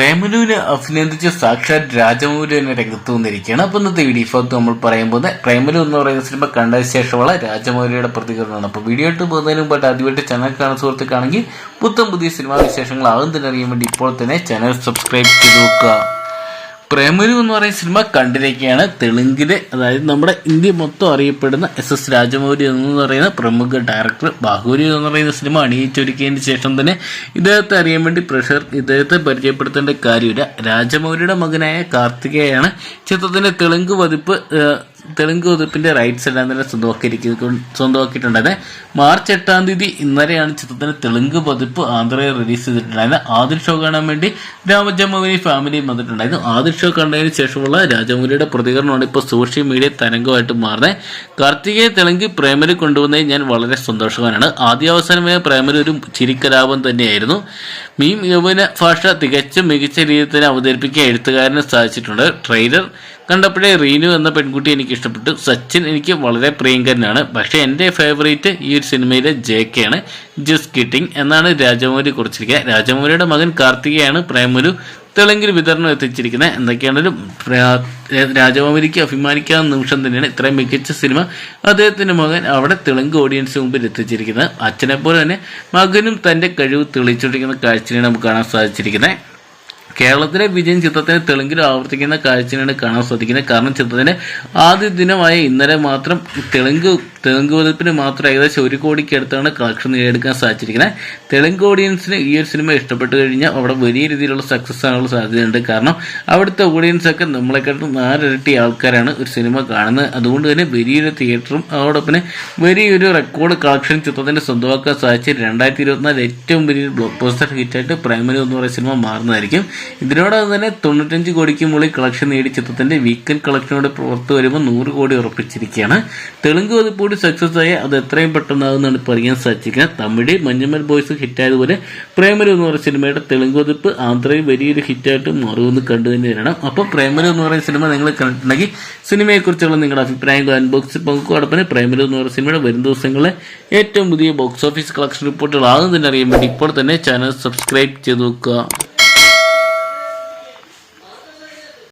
പ്രേമലുവിനെ അഭിനന്ദിച്ച് സാക്ഷാത് രാജമൗലി തന്നെ രംഗത്ത് വന്നിരിക്കുകയാണ്. അപ്പൊ ഇന്നത്തെ വീഡിയോ ഭാഗത്ത് നമ്മൾ പറയുമ്പോൾ പ്രേമനു എന്ന് പറയുന്ന സിനിമ കണ്ട ശേഷമുള്ള രാജമൗലിയുടെ പ്രതികരണമാണ്. അപ്പൊ വീഡിയോ ഇട്ട് പോകുന്നതിന് മുമ്പായിട്ട് ആദ്യമായിട്ട് ചാനൽ കാണുന്ന സുഹൃത്തുക്കാണെങ്കിൽ പുത്തം പുതിയ സിനിമാ വിശേഷങ്ങൾ ആകും തന്നെ അറിയാൻ വേണ്ടി ഇപ്പോൾ തന്നെ ചാനൽ സബ്സ്ക്രൈബ് ചെയ്ത് നോക്കുക. പ്രേമലു എന്ന് പറയുന്ന സിനിമ കണ്ടിരിക്കുകയാണ്. തെലുങ്കിലെ അതായത് നമ്മുടെ ഇന്ത്യ മൊത്തം അറിയപ്പെടുന്ന എസ് എസ് രാജമൗലി എന്ന് പറയുന്ന പ്രമുഖ ഡയറക്ടർ ബാഹുരി എന്ന് പറയുന്ന സിനിമ അണിയിച്ചൊരുക്കിയതിന് ശേഷം തന്നെ ഇദ്ദേഹത്തെ അറിയാൻ വേണ്ടി പ്രഷർ ഇദ്ദേഹത്തെ പരിചയപ്പെടുത്തേണ്ട കാര്യമില്ല. രാജമൗരിയുടെ മകനായ കാർത്തികയാണ്. ചിത്രത്തിന്റെ തെലുങ്ക് പതിപ്പ് തെലുങ്ക് വകുപ്പിന്റെ റൈറ്റ്സ് എല്ലാം തന്നെ സ്വന്തമാക്കിയിരിക്കുന്നത് സ്വന്തമാക്കിയിട്ടുണ്ടായത് മാർച്ച് എട്ടാം തീയതി ഇന്നലെയാണ് ചിത്രത്തിന്റെ തെലുങ്ക് പതിപ്പ് ആന്ധ്രയിൽ റിലീസ് ചെയ്തിട്ടുണ്ടായത് ആദ്യ ഷോ കാണാൻ വേണ്ടി രാമജമൗലി ഫാമിലി വന്നിട്ടുണ്ടായിരുന്നു. ആദ്യ ഷോ കണ്ടതിന് ശേഷമുള്ള രാജമൗലിയുടെ പ്രതികരണമാണ് ഇപ്പോൾ സോഷ്യൽ മീഡിയ തരംഗമായിട്ട് മാറുന്നത് കാർത്തികയെ തെലുങ്ക് പ്രേമൽ കൊണ്ടുവന്നതിൽ ഞാൻ വളരെ സന്തോഷവാനാണ്. ആദ്യാവസാനമായ പ്രേമൽ ഒരു ചിരിക്കലാപം തന്നെയായിരുന്നു. മീം യൗവന ഭാഷ തികച്ചും മികച്ച രീതിയിൽ തന്നെ അവതരിപ്പിക്കാൻ എഴുത്തുകാരന് സാധിച്ചിട്ടുണ്ട്. ട്രെയിലർ കണ്ടപ്പോഴേ റീനു എന്ന പെൺകുട്ടി എനിക്ക് ഇഷ്ടപ്പെട്ടു. സച്ചിൻ എനിക്ക് വളരെ പ്രിയങ്കരനാണ്. പക്ഷേ എന്റെ ഫേവറേറ്റ് ഈ ഒരു സിനിമയിലെ ജെ കെ ആണ് ജസ്റ്റ് കിട്ടിങ് എന്നാണ് രാജമൗലി കുറിച്ചിരിക്കുക രാജമൗലിയുടെ മകൻ കാർത്തികയാണ് പ്രേമലു തെളിങ്കിൽ വിതരണം എത്തിച്ചിരിക്കുന്നത്. എന്തൊക്കെയാണെങ്കിലും രാജമൗലിക്ക് അഭിമാനിക്കാവുന്ന നിമിഷം തന്നെയാണ് ഇത്രയും മികച്ച സിനിമ അദ്ദേഹത്തിന്റെ മകൻ അവിടെ തെലുങ്ക് ഓഡിയൻസ് മുമ്പിൽ എത്തിച്ചിരിക്കുന്നത്. അച്ഛനെ പോലെ തന്നെ മകനും തന്റെ കഴിവ് തെളിയിച്ചുകൊണ്ടിരിക്കുന്ന കാഴ്ചയാണ് നമുക്ക് കാണാൻ സാധിച്ചിരിക്കുന്നത്. കേരളത്തിലെ വിജയം ചിത്രത്തിന് തെലുങ്കിൽ ആവർത്തിക്കുന്ന കാഴ്ചയാണ് കാണാൻ സാധിക്കുന്നത്. കാരണം ചിത്രത്തിന്റെ ആദ്യ ദിനമായ ഇന്നലെ മാത്രം തെലുങ്ക് തെലുങ്ക് പതിപ്പിന് മാത്രം ഏകദേശം ഒരു കോടിക്ക് അടുത്താണ് കളക്ഷൻ നേടിയെടുക്കാൻ സാധിച്ചിരിക്കുന്നത്. തെലുങ്ക് ഓഡിയൻസിന് ഈ ഒരു സിനിമ ഇഷ്ടപ്പെട്ടു കഴിഞ്ഞാൽ അവിടെ വലിയ രീതിയിലുള്ള സക്സസ് ആകാനുള്ള സാധ്യതയുണ്ട്. കാരണം അവിടുത്തെ ഓഡിയൻസ് ഒക്കെ നമ്മളെക്കാട്ടും നാലിരട്ടി ആൾക്കാരാണ് ഒരു സിനിമ കാണുന്നത്. അതുകൊണ്ട് തന്നെ വലിയൊരു തിയേറ്ററും അതോടൊപ്പം വലിയൊരു റെക്കോർഡ് കളക്ഷൻ ചിത്രത്തിന്റെ സ്വന്തമാക്കാൻ സാധിച്ച് രണ്ടായിരത്തി ഇരുപത്തിനാല് ഏറ്റവും വലിയ ബ്ലോക്ക് പോസ്റ്റർ ഹിറ്റായിട്ട് പ്രൈമറി എന്ന് പറയുന്ന സിനിമ മാറുന്നതായിരിക്കും. ഇതിനോടൊപ്പം തന്നെ തൊണ്ണൂറ്റഞ്ച് കോടിക്ക് മുകളിൽ കളക്ഷൻ നേടി ചിത്രത്തിന്റെ വീക്കെൻഡ് കളക്ഷനോട് പുറത്തു വരുമ്പോൾ നൂറ് കോടി ഉറപ്പിച്ചിരിക്കുകയാണ്. തെലുങ്ക് പതിപ്പോട് സക്സസ് ആയ അത് എത്രയും പെട്ടെന്നാകുന്നാണ് ഇപ്പോൾ അറിയാൻ സാധിച്ചിരിക്കുന്നത്. തമിഴ് മഞ്ഞമ്മൽ ബോയ്സ് ഹിറ്റായതുപോലെ പ്രേമലു എന്ന് പറയുന്ന സിനിമയുടെ തെലുങ്ക് പതിപ്പ് ആന്ധ്രയിൽ വലിയൊരു ഹിറ്റായിട്ട് മാറുമെന്ന് കണ്ടു തന്നെ വരണം. അപ്പോൾ പ്രേമലു എന്ന് പറയുന്ന സിനിമ നിങ്ങൾ കണ്ടിട്ടുണ്ടെങ്കിൽ സിനിമയെക്കുറിച്ചുള്ള നിങ്ങളുടെ അഭിപ്രായങ്ങൾ അൺബോക്സ് പങ്കുവടപ്പിന് പ്രേമലു എന്ന് പറയുന്ന സിനിമയുടെ വരും ദിവസങ്ങളിലെ ഏറ്റവും പുതിയ ബോക്സ് ഓഫീസ് കളക്ഷൻ റിപ്പോർട്ടുകൾ ആകുന്നതിനറിയാൻ വേണ്ടി ഇപ്പോൾ തന്നെ ചാനൽ സബ്സ്ക്രൈബ് ചെയ്ത് നോക്കുക.